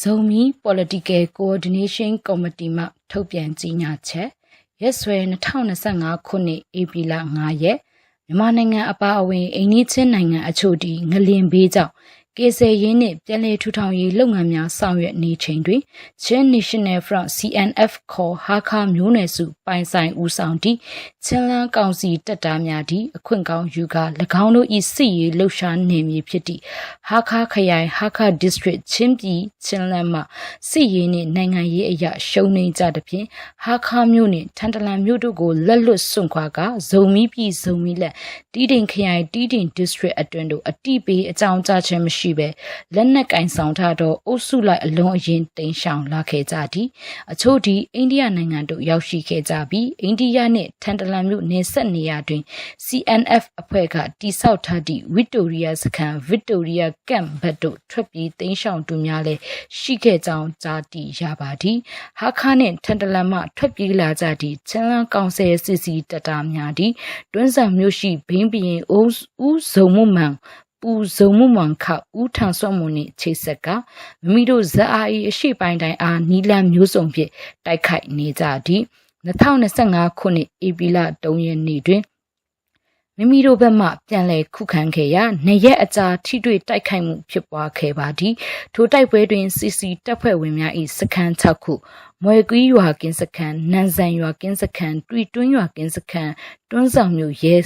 ဇုံမီ Political Coordination Committee မှထုတ်ပြန်ကြေညာချက်ရက်စွဲ2025ခုနှစ်ဧပြီလ9ရက်မြန်မာနိုင်ငံအပါအဝင်အိန္ဒိချင်းနိုင်ငံအချို့တီငလင်ဘေးကြောင့် ကေဆယ်ရင်းနှင့်ပြည်내ထူထောင်ရေးလုပ်ငန်းများဆောင်ရွက်နေချိန်တွင်ချင်း National Front CNF ခေါ်ဟာခါမျိုးနယ်စုပိုင်ဆိုင်ဦးဆောင်သည့်ချင်းလန်းကောင်စီတပ်သားများသည့်အခွင့်ကောင်းယူကာ၎င်းတို့၏စစ်ရေးလှုပ်ရှားနေမည်ဖြစ်သည့်ဟာခါခရိုင်ဟာခါ district ချင်းပြည်ချင်းလန်းမှစစ်ရေးနှင့်နိုင်ငံရေးအရာရှုံးနေကြသဖြင့်ဟာခါမျိုးနှင့်ထန်တလန်မျိုးတို့ကိုလက်လွတ်စွန့်ခွာကဇုံမီပြည်ဇုံမီလက်တီးတင်ခရိုင်တီးတင် district အတွင်းသို့အတိပေးအကြောင်းကြားခြင်းမရှိဘဲလက်နက်ကင်ဆောင်ထားသောအုပ်စုလိုက်အလုံးအရင်တိန်ရှောင်လာခဲ့ကြသည်အချို့ဒီအိန္ဒိယနိုင်ငံသို့ရောက်ရှိခဲ့ကြပြီးအိန္ဒိယနှင့်ထန်တလန်မြို့နယ်ဆက်နေရာတွင် CNF အဖွဲ့ကတိစောက်ထားသည့်ဗစ်တိုးရီးယားစခန်းဗစ်တိုးရီးယားကမ်ဘတ်တို့ထွက်ပြေးတိန်ရှောင်သူများလည်းရှိခဲ့ကြောင်းကြားသိရပါသည်ဟာခါနှင့်ထန်တလန်မှထွက်ပြေးလာကြသည့်ချန်လန်ကောင်ဆယ်စစ်စီတပ်သားများသည်တွန်းဆန်မြို့ရှိဘင်းပြင်းဦးဦးဇုံမှုမှန် ပူဇုံမှုမှန်ခဦးထန်ဆွတ်မှုနှင့်ချိတ်ဆက်ကမိမိတို့ဇက်အာအီအရှိပိုင်းတိုင်းအားနီလန်မျိုးစုံဖြင့်တိုက်ခိုက်နေကြသည်2025ခုနှစ်ဧပြီလ3ရက်နေ့တွင်မိမိတို့ဘက်မှပြန်လည်ခုခံခဲ့ရာနေရက်အကြာထိတွေ့တိုက်ခိုက်မှုဖြစ်ပွားခဲ့ပါသည်ထိုတိုက်ပွဲတွင် CC တပ်ဖွဲ့ဝင်များ၏စခန်း6ခုမွေကွီးရွာကင်းစခန်းနန်ဆန်ရွာကင်းစခန်းတွီတွင်းရွာကင်းစခန်းတွန်းဆောင်မြို့ရဲ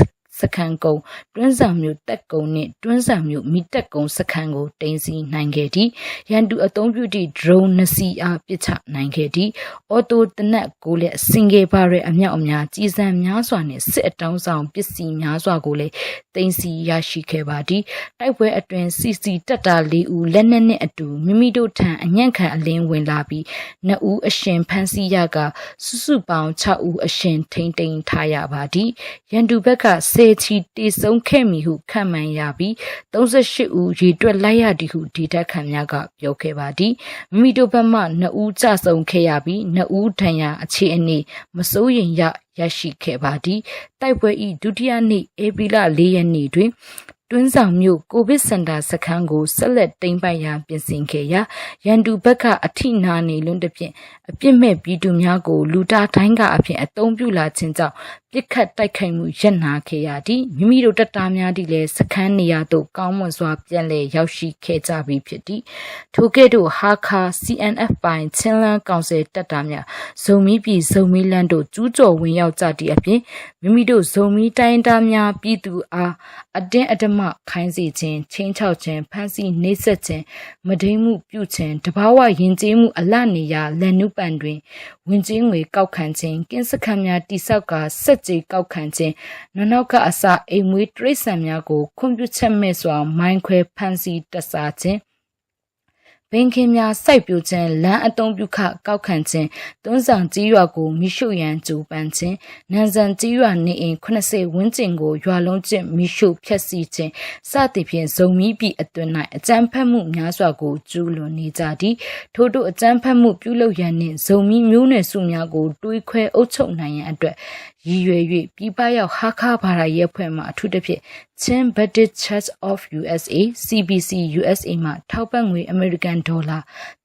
စခန်းကုန်းတွန်းဆောင်မြို့တက်ကုန်းနှင့်တွန်းဆောင်မြို့မိတက်ကုန်းစခန်းကိုတင်စီနိုင်ခဲ့သည်ရန်သူအုံပြုသည့် drone နှစ်စီးအားပစ်ချနိုင်ခဲ့သည်အော်တိုတနက်ကိုလည်းစင်ကေပါရဲ့အမြောက်အများကြီးစံများစွာနှင့်စစ်အတောင်းဆောင်ပစ္စည်းများစွာကိုလည်းတင်စီရရှိခဲ့ပါသည်တိုက်ပွဲအတွင်း CC တက်တာ၄ဦးလက်နက်နှင့်အတူမိမိတို့ထံအညံ့ခံအလင်းဝင်လာပြီးနှစ်ဦးအရှင်ဖမ်းဆီးရကစုစုပေါင်း6ဦးအရှင်ထိမ့်သိမ်းထားရပါသည်ရန်သူဘက်က10ချီတည်ဆုံးခဲ့မည်ဟုခန့်မှန်းရပြီး38ဦးရေတွက်လိုက်ရသည်ဟုဒေတာခန်များကပြောခဲ့ပါသည်မိမိတို့ဘက်မှ2ဦးကြဆုံးခဲ့ရပြီး2ဦးဒဏ်ရာအခြေအနေမစိုးရိမ်ရရရှိခဲ့ပါသည်တိုက်ပွဲ၏ဒုတိယနေ့ဧပြီလ4ရက်နေ့တွင်တွင်းဆောင်မြို့ကိုဗစ်စင်တာစခန်းကိုဆက်လက်တိမ့်ပိုက်ရန်ပြင်ဆင်ခဲ့ရာရန်သူဘက်ကအထိနာနေလွန်းသဖြင့်အပြစ်မဲ့ပြည်သူများကိုလူတာတိုင်းကအဖြစ်အသုံးပြုလာခြင်းကြောင့် ပြစ်ခတ်တိုက်ခိုက်မှုရပ်နာခဲ့ရသည်မိမိတို့တပ်သားများသည်လည်းစခန်းနေရာသို့ကောင်းမွန်စွာပြန်လည်ရောက်ရှိခဲ့ကြပြီဖြစ်သည်ထိုကဲ့သို့ဟာခါ CNF ပိုင်းချင်းလန်းကောင်ဆယ်တပ်သားများဇုံမီပြည်ဇုံမီလန်းတို့ကျူးကျော်ဝင်ရောက်ကြသည့်အပြင်မိမိတို့ဇုံမီတိုင်းသားများပြည်သူအားအတင်းအဓမ္မခိုင်းစေခြင်းချင်းချောက်ခြင်းဖမ်းဆီးနှိပ်စက်ခြင်းမဒိမ့်မှုပြုခြင်းတဘာဝယဉ်ကျေးမှုအလနေရာလက်နုပန်တွင်ဝင်ချင်းငွေကောက်ခံခြင်းကင်းစခန်းများတိဆောက်ကဆက်ကြေးကောက်ခံခြင်းနနောက်ကအစအိမ်မွေးတိရစ္ဆာန်များကိုခွင့်ပြုချက်မဲ့စွာမိုင်းခွဲဖမ်းဆီးတပ်စားခြင်း ဘင်ခင်များစိုက်ပျိုးခြင်းလမ်းအုံပြုခကောက်ခံခြင်းတွန်းဆောင်ကြီးရွာကိုမိရှုရန်ကြိုးပမ်းခြင်းနန်ဆန်ကြီးရွာနေအိမ်80ဝန်းကျင်ကိုရွာလုံးကျင့်မိရှုဖျက်ဆီးခြင်းစသည်ဖြင့်ဇုံမီးပြည်အတွင်း၌အကြမ်းဖက်မှုများစွာကိုကျူးလွန်နေကြသည်ထို့သို့အကြမ်းဖက်မှုပြုလုပ်ရန်နှင့်ဇုံမီးမျိုးနွယ်စုများကိုတွေးခွဲအုပ်ချုပ်နိုင်ရန်အတွက်ရည်ရွယ်၍ပြည်ပရောက်ဟာခါဘာသာရေးအဖွဲ့မှအထူးသဖြင့် Chin Baptist Church of USA CBC USA မှထောက်ပံ့ငွေအမေရိကန်ဒေါ်လာ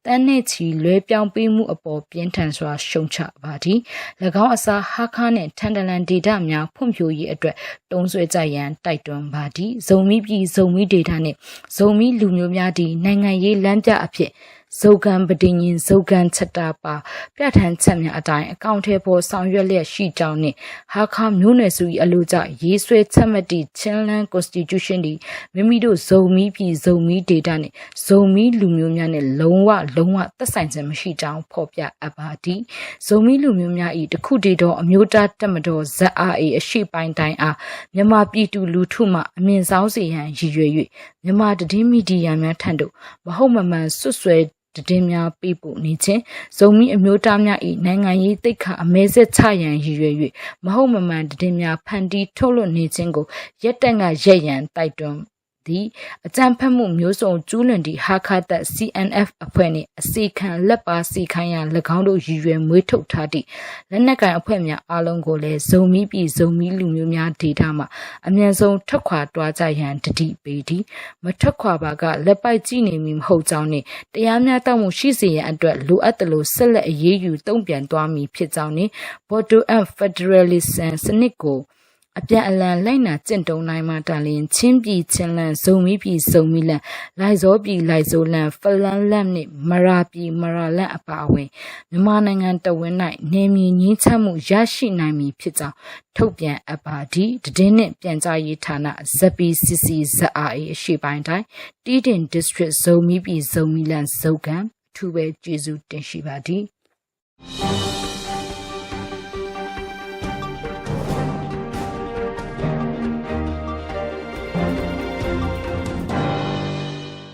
တန်းနဲ့ချီလွဲပြောင်းပေးမှုအပေါ်ပြင်းထန်စွာရှုံချပါသည်၎င်းအစားဟာခါနှင့်ထန်တလန်ဒေတာများဖွံ့ဖြိုးရေးအတွက်တုံးဆွဲကြရန်တိုက်တွန်းပါသည်ဇုံမီပြည်ဇုံမီဒေတာနှင့်ဇုံမီလူမျိုးများသည်နိုင်ငံရေးလမ်းပြအဖြစ်ဇုတ်ကံပဒင်းရင်ဇုတ်ကံချက်တာပါပြဋ္ဌာန်းချက်များအတိုင်းအကောင့်ထဲပေါ်ဆောင်ရွက်လျက်ရှိကြောင်းနှင့်ဟာခါမျိုးနွယ်စု၏အလို့ကြရေးဆွဲချက်မှတ်သည့်ချင်းလန်း constitution သည်မိမိတို့ဇုံမီပြည်ဇုံမီဒေတာနှင့်ဇုံမီလူမျိုးများနှင့်လုံးဝလုံးဝသက်ဆိုင်ခြင်းမရှိကြောင်းဖော်ပြအပ်ပါသည်ဇုံမီလူမျိုးများ၏တခုတည်းသောအမျိုးသားတက်မတော်ဇက်အားအရှိပိုင်းတိုင်းအားမြန်မာပြည်သူလူထုမှအမြင့်ဆောင်စေရန်ရည်ရွယ်၍မြန်မာတည်င်းမီဒီယာများထံသို့မဟုတ်မမှန်ဆွဆွဲတည်င်းများပေးပို့နေခြင်းဇုံမီအမျိုးသားများ၏နိုင်ငံရေးတိတ်ခါအမဲဆက်ချရန်ရည်ရွယ်၍မဟုတ်မမှန်တည်င်းများဖန်တီးထုတ်လွှတ်နေခြင်းကိုရက်တန့်ကရက်ရန်တိုက်တွန်း သည်အကြံဖက်မှုမျိုးစုံကျူးလွန်သည့်ဟာခတ်သက် CNF အဖွဲ့နှင့်အစီခံလက်ပါစီခိုင်းရန်၎င်းတို့ရည်ရွယ်မွေးထုတ်ထားသည့်လက်နက်ကိုင်အဖွဲ့များအားလုံးကိုလည်းဇုံမီပြီးဇုံမီလူမျိုးများဒေတာမှအမြန်ဆုံးထွက်ခွာတွားကြရန်တတိပေးသည်မထွက်ခွာပါကလက်ပိုက်ကြည့်နေမည်မဟုတ်ကြောင်းနှင့်တရားမျှတမှုရှိစေရန်အတွက်လိုအပ်သလိုဆက်လက်အရေးယူတုံ့ပြန်သွားမည်ဖြစ်ကြောင်းနှင့် Bordeaux and Federalism စနစ်ကို အပြန်အလှန်လိုက်နာကျင့်တုံနိုင်မှတန်လျင်ချင်းပြည်ချင်းလန်ဇုံမီပြည်ဇုံမီလန်လိုက်စောပြည်လိုက်စောလန်ဖလန်လန်နှင့်မရာပြည်မရာလန်အပါအဝင်မြန်မာနိုင်ငံတဝင်း၌နေမြေငင်းချမှုရရှိနိုင်မည်ဖြစ်ကြောင်းထုတ်ပြန်အပ်ပါသည်တည်င်းနှင့်ပြန်ကြားရေးဌာန ZPCC ZRA အရှိပိုင်းတိုင်းတီးတင် district ဇုံမီပြည်ဇုံမီလန်ဇုတ်ကံအထူးပဲကျေးဇူးတင်ရှိပါသည်